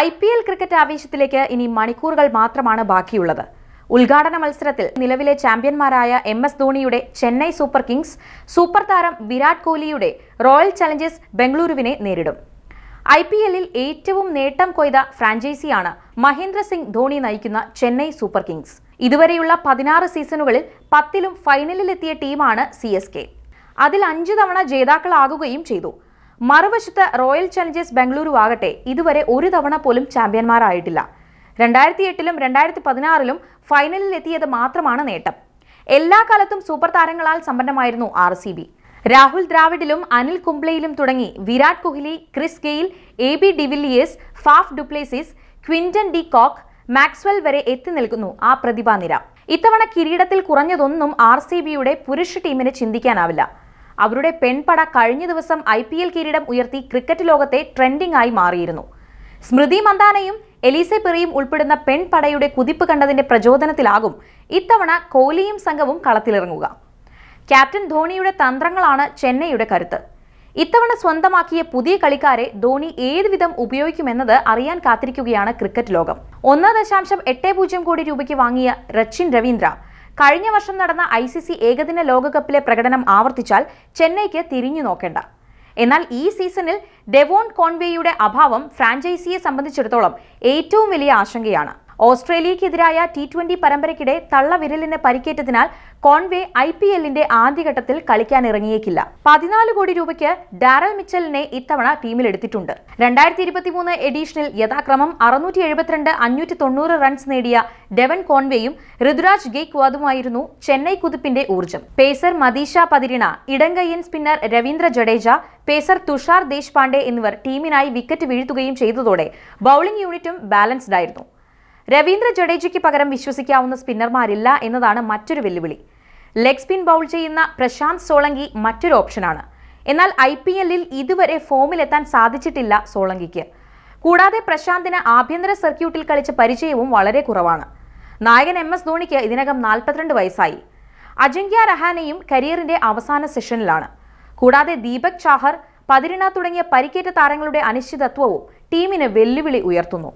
I P L cricket ആവേശത്തിലേക്ക് ഇനി മണിക്കൂറുകൾ മാത്രമാണ് ബാക്കിയുള്ളത്. ഉദ്ഘാടന മത്സരത്തിൽ നിലവിലെ ചാമ്പ്യന്മാരായ എം എസ് ധോണിയുടെ ചെന്നൈ സൂപ്പർ കിങ്സ് സൂപ്പർ താരം വിരാട് കോഹ്ലിയുടെ റോയൽ ചലഞ്ചേഴ്സ് ബംഗളൂരുവിനെ നേരിടും. ഐ പി എല്ലിൽ ഏറ്റവും നേട്ടം കൊയ്ത ഫ്രാഞ്ചൈസിയാണ് മഹേന്ദ്ര സിംഗ് ധോണി നയിക്കുന്ന ചെന്നൈ സൂപ്പർ കിങ്സ്. ഇതുവരെയുള്ള പതിനാറ് സീസണുകളിൽ പത്തിലും ഫൈനലിലെത്തിയ ടീമാണ് സി എസ് കെ. അതിൽ അഞ്ചു തവണ ജേതാക്കളാകുകയും ചെയ്തു. മറുവശത്ത് റോയൽ ചലഞ്ചേഴ്സ് ബംഗളൂരു ആകട്ടെ ഇതുവരെ ഒരു തവണ പോലും ചാമ്പ്യന്മാരായിട്ടില്ല. രണ്ടായിരത്തി എട്ടിലും രണ്ടായിരത്തി പതിനാറിലും ഫൈനലിൽ എത്തിയത് മാത്രമാണ് നേട്ടം. എല്ലാ കാലത്തും സൂപ്പർ താരങ്ങളാൽ സമ്പന്നമായിരുന്നു ആർ സി ബി രാഹുൽ ദ്രാവിഡിലും അനിൽ കുംബ്ലയിലും തുടങ്ങി Virat Kohli Chris Gayle A B de Villiers Faf du Plessis Quinton de Kock Maxwell വരെ എത്തി നിൽക്കുന്നു ആ പ്രതിഭാനിര. ഇത്തവണ കിരീടത്തിൽ കുറഞ്ഞതൊന്നും ആർ സി ബിയുടെ പുരുഷ ടീമിന് ചിന്തിക്കാനാവില്ല. അവരുടെ പെൺപട കഴിഞ്ഞ ദിവസം ഐ പി എൽ കിരീടം ഉയർത്തി ക്രിക്കറ്റ് ലോകത്തെ ട്രെൻഡിംഗ് ആയി മാറിയിരുന്നു. സ്മൃതി മന്ദാനയും എലീസെ പെറിയും ഉൾപ്പെടുന്ന പെൺപടയുടെ കുതിപ്പ് കണ്ടതിന്റെ പ്രചോദനത്തിലാകും ഇത്തവണ കോഹ്ലിയും സംഘവും കളത്തിലിറങ്ങുക. ക്യാപ്റ്റൻ ധോണിയുടെ തന്ത്രങ്ങളാണ് ചെന്നൈയുടെ കരുത്ത്. ഇത്തവണ സ്വന്തമാക്കിയ പുതിയ കളിക്കാരെ ധോണി ഏതുവിധം ഉപയോഗിക്കുമെന്നത് അറിയാൻ കാത്തിരിക്കുകയാണ് ക്രിക്കറ്റ് ലോകം. ഒന്ന് ദശാംശം എട്ട് പൂജ്യം കോടി രൂപയ്ക്ക് വാങ്ങിയ റച്ചിൻ രവീന്ദ്ര കഴിഞ്ഞ വർഷം നടന്ന ഐ സി സി ഏകദിന ലോകകപ്പിലെ പ്രകടനം ആവർത്തിച്ചാൽ ചെന്നൈക്ക് തിരിഞ്ഞു നോക്കേണ്ട. എന്നാൽ ഈ സീസണിൽ ഡെവോൺ കോൺവേയുടെ അഭാവം ഫ്രാഞ്ചൈസിയെ സംബന്ധിച്ചിടത്തോളം ഏറ്റവും വലിയ ആശങ്കയാണ്. ഓസ്ട്രേലിയക്കെതിരായ ടി ട്വന്റി പരമ്പരയ്ക്കിടെ തള്ളവിരലിന് പരിക്കേറ്റതിനാൽ കോൺവേ ഐ പി എല്ലിന്റെ ആദ്യഘട്ടത്തിൽ കളിക്കാനിറങ്ങിയേക്കില്ല. പതിനാല് കോടി രൂപയ്ക്ക് ഡാരൽ മിച്ചലിനെ ഇത്തവണ ടീമിലെടുത്തിട്ടുണ്ട്. രണ്ടായിരത്തി ഇരുപത്തിമൂന്ന് എഡീഷനിൽ യഥാക്രമം അറുന്നൂറ്റി എഴുപത്തിരണ്ട് അഞ്ഞൂറ്റി തൊണ്ണൂറ് റൺസ് നേടിയ ഡെവൻ കോൺവേയും ഋതുരാജ് ഗെയ്ക്വാദുമായിരുന്നു ചെന്നൈ കുതിപ്പിന്റെ ഊർജം. പേസർ മദീഷ പതിരിണ ഇടങ്കയ്യൻ സ്പിന്നർ രവീന്ദ്ര ജഡേജ പേസർ തുഷാർ ദേശ്പാണ്ഡെ എന്നിവർ ടീമിനായി വിക്കറ്റ് വീഴ്ത്തുകയും ചെയ്തതോടെ ബൌളിംഗ് യൂണിറ്റും ബാലൻസ്ഡ് ആയിരുന്നു രവീന്ദ്ര ജഡേജയ്ക്ക് പകരം വിശ്വസിക്കാവുന്ന സ്പിന്നർമാരില്ല എന്നതാണ് മറ്റൊരു വെല്ലുവിളി. ലെഗ് സ്പിൻ ബൗൾ ചെയ്യുന്ന പ്രശാന്ത് സോളങ്കി മറ്റൊരു ഓപ്ഷനാണ്. എന്നാൽ ഐ പി എല്ലിൽ ഇതുവരെ ഫോമിലെത്താൻ സാധിച്ചിട്ടില്ല സോളങ്കിക്ക്. കൂടാതെ പ്രശാന്തിന് ആഭ്യന്തര സർക്യൂട്ടിൽ കളിച്ച പരിചയവും വളരെ കുറവാണ്. നായകൻ എം എസ് ധോണിക്ക് ഇതിനകം നാൽപ്പത്തിരണ്ട് വയസ്സായി. അജിങ്ക്യ രഹാനെയും കരിയറിന്റെ അവസാന സെഷനിലാണ്. കൂടാതെ ദീപക് ചാഹർ പതിരിണ തുടങ്ങിയ പരിക്കേറ്റ താരങ്ങളുടെ അനിശ്ചിതത്വവും ടീമിന് വെല്ലുവിളി ഉയർത്തുന്നു.